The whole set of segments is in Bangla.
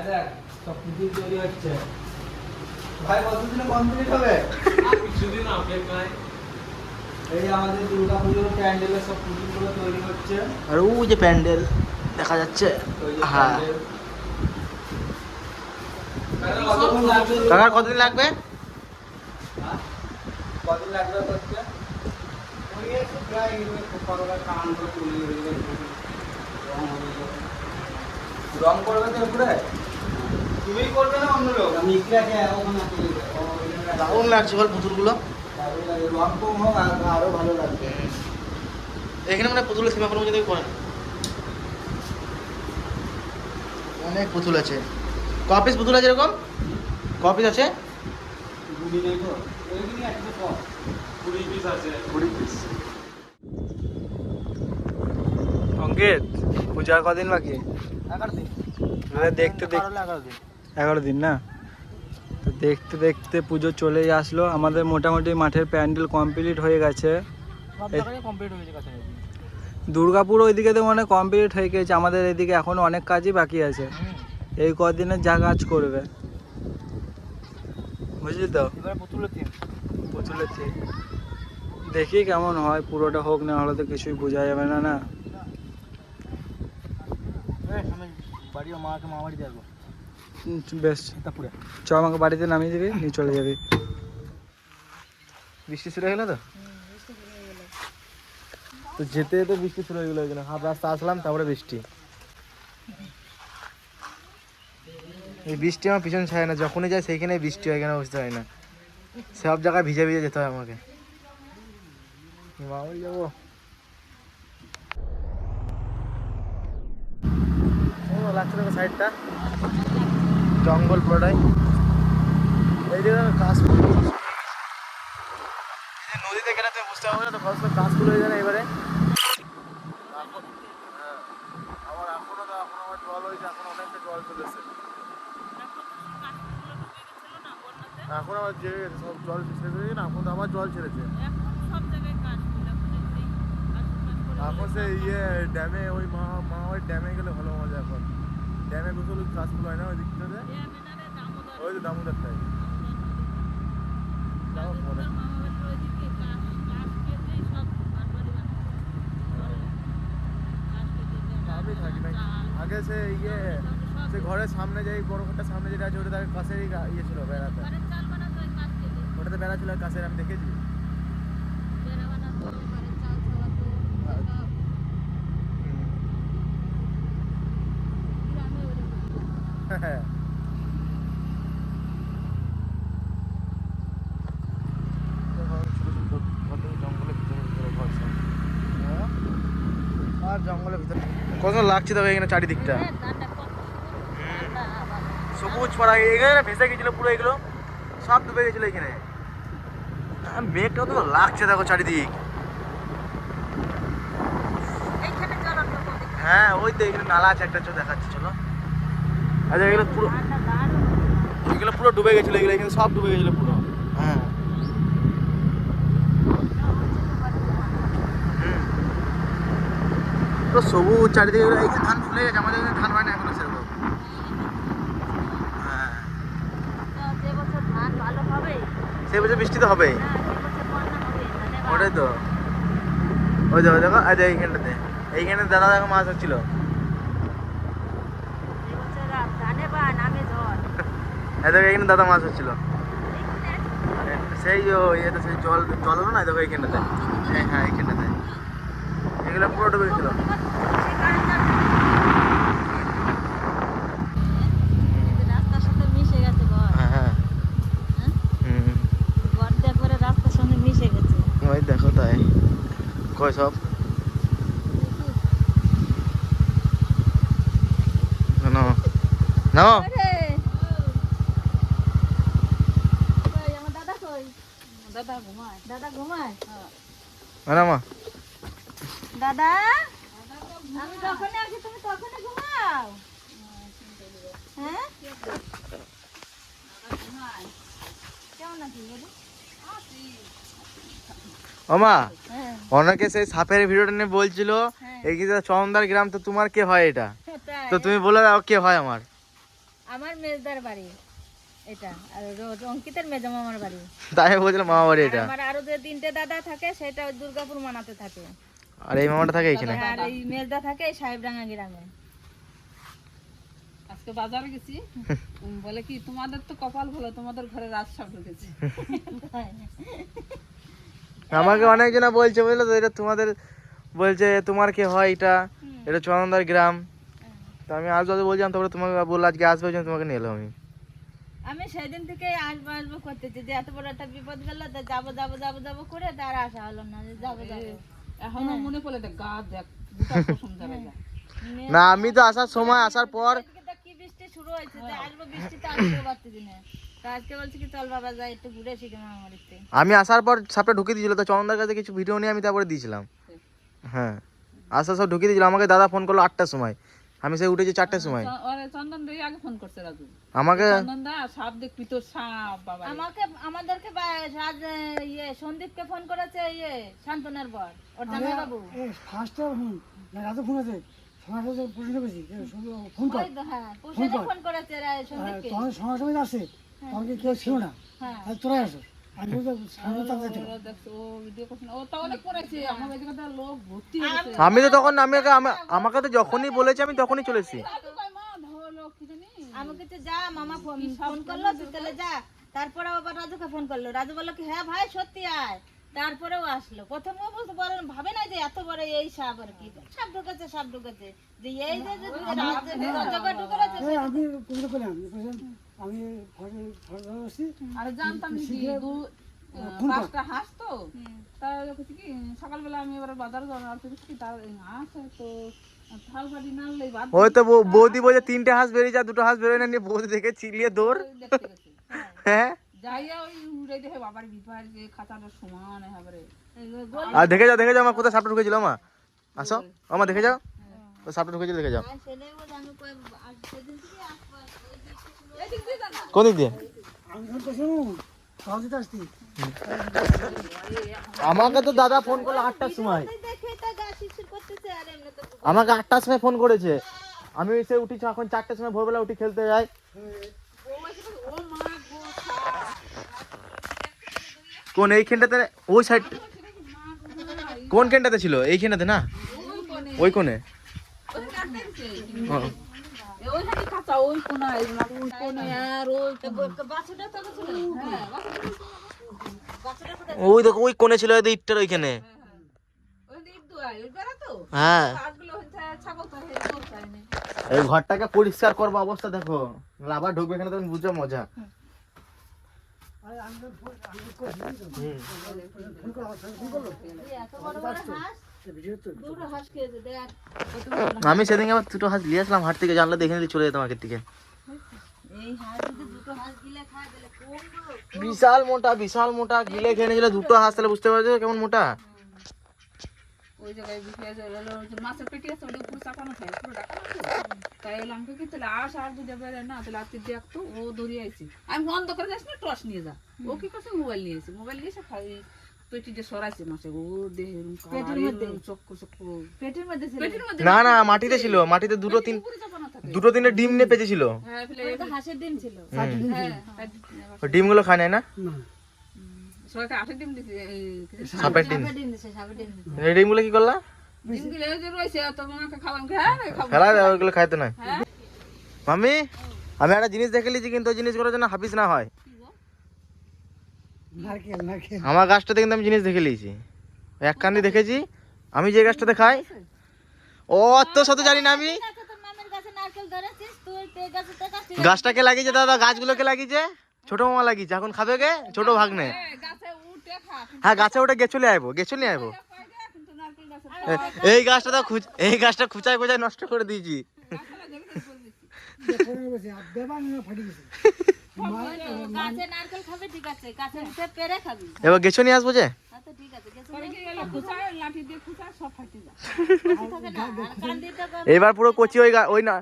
ভাই দেখ সব পুতুল তৈরি হচ্ছে। ভাই কতদিনে কমপ্লিট হবে? কিছুদিন অপেক্ষায়। এই আমাদের দুর্গা পুজোর প্যান্ডেলের সব পুতুলগুলো তৈরি হচ্ছে। আর ও যে প্যান্ডেল দেখা যাচ্ছে। হ্যাঁ। প্যান্ডেল। কতক্ষণ লাগবে? কাকার কতদিন লাগবে? হ্যাঁ? করতে হয়ে রং করবে তো উপরে তুমি করবে না অন্য লোক? আমি ইকরাকে ওখানে তুলে দেবো। ও, ওইখানে দারুণ লাগছে বল পুতুলগুলো। রং কম হোক আর- ভালো লাগবে। এখানে মানে পুতুলের সীমা কোনো যদি করেন অনেক পুতুল আছে। ক পিস পুতুল আছে এরকম? ক পিস আছে। অঙ্কিত পূজার কদিন বাকি? এগারো দিন। মানে দেখতে দেখ এগারো এগারো দিন। এগারো দিন না? তো দেখতে দেখতে পুজো চলেই আসলো। আমাদের মোটামুটি মাঠের প্যান্ডেল কমপ্লিট হয়ে গেছে। দুর্গাপুর ওইদিকে তো মানে কমপ্লিট হয়ে গেছে। আমাদের এদিকে এখনও অনেক কাজই বাকি আছে। এই কদিনে যা কাজ করবে। বুঝলি তো? পুতুলের দেখি কেমন হয়। পুরোটা হোক না হলে তো কিছুই বোঝা যাবে না না? বাড়ি মাকে মা বাড়ি বেশ চ আমাকে বাড়িতে নামিয়ে দিবি, নিয়ে চলে যাবি। বৃষ্টি শুরু হয়ে গেলো তো? তো যেতে যেতে বৃষ্টি শুরু হয়ে গেলো ওই হাফ রাস্তা আসলাম, তারপরে বৃষ্টি। এই বৃষ্টি আমার পিছন ছায় না, যখনই যায় সেইখানে বৃষ্টি হয় কেন বুঝতে হয় না। সব জায়গায় ভিজে ভিজে যেতে হয় আমাকে। যাব। লাগছে সাইডটা জঙ্গল পুরোটাই এই যে এই নদীতে গেলে তুমি বুঝতে পারবে না, তো ফসল কাশফুল হয়ে যায় এবারে। আমার এখনও তো এখন আমার জল হয়েছে, এখন অনেকটা জল চলেছে। এখন আমার যে সব জল ছেড়ে না, এখন তো আবার জল ছেড়েছে। এখন সে ইয়ে ড্যামে ওই মা মা ওই ড্যামে গেলে ভালো মজা এখন। ড্যামে গোসল কাশফুল হয় না ওই দিকটাতে ওই তো দামোদরটাই আমি থাকি না। আগে সে ইয়ে সে ঘরের সামনে যাই বড় ঘরটার সামনে যেটা আছে ওটা তার কাছেরই ইয়ে ছিল বেড়াতে। ওটাতে বেড়া ছিল কাছের আমি দেখেছি হ্যাঁ জঙ্গলের ভিতরে ভিতরে ঘর সব। হ্যাঁ? আর জঙ্গলের ভিতরে কত লাগছে তবে এখানে চারিদিকটা? সবুজ পাড়া এখানে ভেসে গেছিল পুরো এগুলো। সব ডুবে গেছিল এখানে। আর মেঘটাও তো লাগছে দেখো চারিদিক। হ্যাঁ ওই তো এখানে নালা আছে একটা চো দেখাচ্ছে চলো। আচ্ছা এগুলো পুরো এগুলো পুরো ডুবে গেছিল এগুলো এখানে সব ডুবে গেছিল পুরো। হ্যাঁ। পুরো সবুজ চারিদিকে এগুলো- এই ধান ফুলে গেছে আমাদের এখানে ধান হয় না এখনও সেরকম। হ্যাঁ। সে বছর বৃষ্টি তো হবেই। ওটাই তো। ওই দেখো দেখো আজ এইখানটাতে। এইখানে দাদা দেখো মাছ হচ্ছিল দেখো এইখানে দাদা মাছ হচ্ছিল। সেই ইয়েতে সেই জল জল হলো না দেখো এইখানটাতে হ্যাঁ হ্যাঁ এইখানটাতে এগুলো পুরো ডুবে গেছিল। রাস্তার সাথে মিশে গেছে ঘর হ্যাঁ হ্যাঁ হ্যাঁ? হুম ঘরটা করে রাস্তার সঙ্গে মিশে গেছে ওই দেখো তাই কই সব না না? আরে! কই, আমার দাদা কই? দাদা ঘুমায়। দাদা ঘুমায়? না মা। দাদা? আমি যখনই আসি তুমি তখনই ঘুমাও। হ্যাঁ? হ্যাঁ। অনেকে সেই সাপের ভিডিওটা নিয়ে বলছিল হ্যাঁ। এই যে চন্দনদার গ্রাম তো তোমার কে হয় এটা। তো তুমি বলে দাও কে হয় আমার। আমার মেজদার বাড়ি এটা আর অঙ্কিতের মেজমামার বাড়ি। তাই বলছিলাম মামা বাড়ি এটা। আমার আরও যে তিনটে দাদা থাকে সেটা দুর্গাপুর মানাতে থাকে। আর এই মামাটা থাকে এখানে? আর এই মেজদা থাকে সাহেবডাঙ্গা গ্রামে। আজকে বাজারে গেছি। বলে কি তোমাদের তো কপাল ভালো তোমাদের ঘরে ঢুকেছে। আমাকে অনেকজনা বলছে বুঝলে তো এটা তোমাদের বলছে তোমার কি হয় এটা? এটা চন্দনদার গ্রাম। তো আমি আসব আসব বলছিলাম তারপরে তোমাকে বলল আজকে আসবে ওই জন্য তোমাকে নিয়ে এলাম আমি। আমি সেদিন থেকে আসব আসব করতেছি যে এত বড় একটা বিপদ গেল তা যাব যাব যাব যাব করে তার আসা হলো না যে যাব যাব। এখনও মনে পড়ে দেখ গা দেখ দুটা যাবে না আমি তো আসার সময় আসার পর কি বৃষ্টি শুরু হয়েছে যে আসব বৃষ্টিতে আসতে পারতেছি না। তা আজকে বলছি কি চল বাবা যাই একটু ঘুরে শিখে মামারিতে আমি আসার পর সাপটা ঢুকে দিয়েছিল তো চন্দনদার কাছে কিছু ভিডিও নিয়ে আমি তারপরে দিয়েছিলাম। হ্যাঁ আসার সব ঢুকিয়ে দিয়েছিল আমাকে দাদা ফোন করল আটটার সময়। আমি সেই উঠেছি চারটের সময়। চন্দন দেই আগে ফোন করছে রাজু আমাকে চন্দন দা সাপ দেখবি তো সাপ বাবা আমাকে আমাদেরকে ইয়ে সন্দীপকে ফোন করেছে ইয়ে শান্তনের বর ওর জামাই বাবু ফার্স্টটা হুম রাতে ফোন আছে। ফোন কর। হ্যাঁ ফোন করেছে আসে তখন কি কেউ ছিল না। হ্যাঁ। আর তোরা আসো। আমি তো তখন আমি আমাকে তো যখনই বলেছে আমি তখনই চলেছি রাজু কয় মা ধরো কি জানি আমাকে তো যা মামা ফোন ফোন করল তুই তাহলে যা। তারপরে আবার রাজুকে ফোন করল। রাজু বলল কি হ্যাঁ ভাই সত্যি আয়। তারপরেও আসলো। প্রথমে বলতে বলেন ভাবে না যে এত বড় এই সাপ আর কি। সাপ ঢুকেছে সাপ ঢুকেছে। যে এই যে যে ঢুকেছে আমি জানতাম পাঁচটা হাঁস তো। কি সকালবেলা আমি এবার বাজার যাওয়ার আর কি তার আসে তো ওই তো বৌ- বৌদি বলছে তিনটে হাঁস বেরিয়ে যা দুটো হাঁস বেরোয় না নিয়ে বৌদি দেখে চিলিয়ে দৌড়। হ্যাঁ। যাইয়া উড়ে দেখে বাবার বিপার যে খাতাটা সমান হবে আর দেখে যাও দেখে যাও আমার কোথায় সাপটা ঢুকেছিল মা। আসো। আমা দেখে যাও। তো সাপটা ঢুকেছিল দেখে যাও সেটাই বলে আমি কই আজ সেদিন থেকে আসবার কোন দিক দিয়ে? আমাকে তো দাদা ফোন করল আটটার সময়। আমাকে আটটার সময় ফোন করেছে। আমি সে উঠেছি এখন চারটার সময় ভোরবেলা উঠি খেলতে যাই। কোন এইখানটাতে ওই সাইড কোন খেনটাতে ছিল? এইখানটাতে না? ওই হ্যাঁ। ওই হ্যাঁ দেখো ওই কোনে ছিল ইটটার ওইখানে। হ্যাঁ। এই ঘরটাকে পরিষ্কার করব অবস্থা দেখো। আবার ঢুকবে এখানে তুমি বুঝছ মজা। এত আমি সেদিন আবার দুটো হাঁস নিয়ে আসলাম হাট থেকে জানলে দেখে নিলে চলে যেতাম আগের থেকে? বিশাল মোটা বিশাল মোটা গিলে খেয়ে নিয়েছিল দুটো হাঁস তাহলে বুঝতে পারছ কেমন মোটা? ওই জায়গায় মাছের পেটি আছে ওটা পুরো চাপানো খায় পুরো ডাকানো তাই এলাম কি তাহলে আস আর বেড়ে না তাহলে আজকে দেখতো ও দৌড়িয়ে আইছি। আমি বন্ধ করে যাস না টর্চ নিয়ে যা। ও কি করছে? মোবাইল নিয়ে এসে মোবাইল নিয়ে এসে খাই পেটিটা সরাইছে মাছে ও দেহ পেটের মধ্যে? চক্কু চক্কু। পেটের মধ্যে ছিল? পেটের মধ্যে না না মাটিতে ছিল মাটিতে দুটো তিন তিনটে ডিম নিয়ে পেঁচেছিল। হ্যাঁ ডিম হ্যাঁ খায় নাই না? সাপের ডিম। ডিম কি করলা? হ্যাঁ ফেলা ওইগুলো খাইতে আমি একটা জিনিস দেখে লিছি কিন্তু ওই জিনিসগুলো যেন হাফিস না হয়। আমার গাছটাতে কিন্তু আমি জিনিস দেখে লিয়েছি এক কান্দি দেখেছি আমি যে গাছটাতে খাই ও অত শত জানি না আমি। গাছটাকে লাগিয়েছে দাদা গাছগুলোকে লাগিয়েছে। ছোট মামা লাগিয়েছে এখন খাবে গে ছোট ভাগ্নে। গাছে উঠে খা। হ্যাঁ গাছে ওটা গেছলে আইবো গেছলে আইবো এই গাছটা তো খুচ- এই গাছটা খুচায় খুচায় নষ্ট করে দিয়েছি। এবার গেছো নিয়ে আসব যে? এবার পুরো কচি ওই ওই না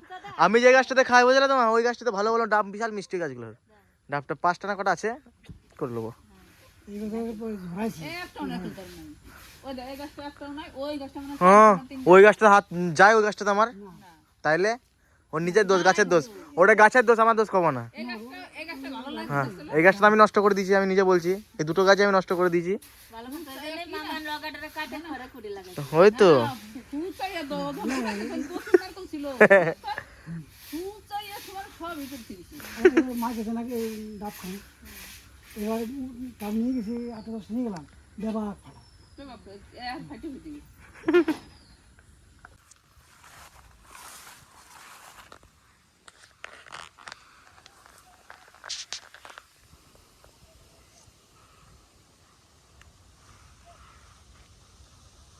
আমি যে গাছটাতে খাই বুঝলে তোমার ওই গাছটাতে ভালো ভালো ডাব, বিশাল মিষ্টি গাছগুলো। ডাবটা পাঁচটা না কটা আছে? করে নেব। হ্যাঁ ওই গাছটা হাত যায় ওই গাছটাতে আমার। তাইলে? ওর নিজের দোষ, গাছের দোষ। ওটা গাছের দোষ, আমার দোষ কমো না এই গাছটা এই গাছটা ভালো লাগে হ্যাঁ। এই গাছটা আমি নষ্ট করে দিয়েছি আমি নিজে বলছি। এই দুটো গাছ আমি নষ্ট করে দিয়েছি। ওই তো এবার ডাব নিয়ে গেছি আটটা দশ নিয়ে গেলাম। দেবা ফাটা। ফাটি ফুটি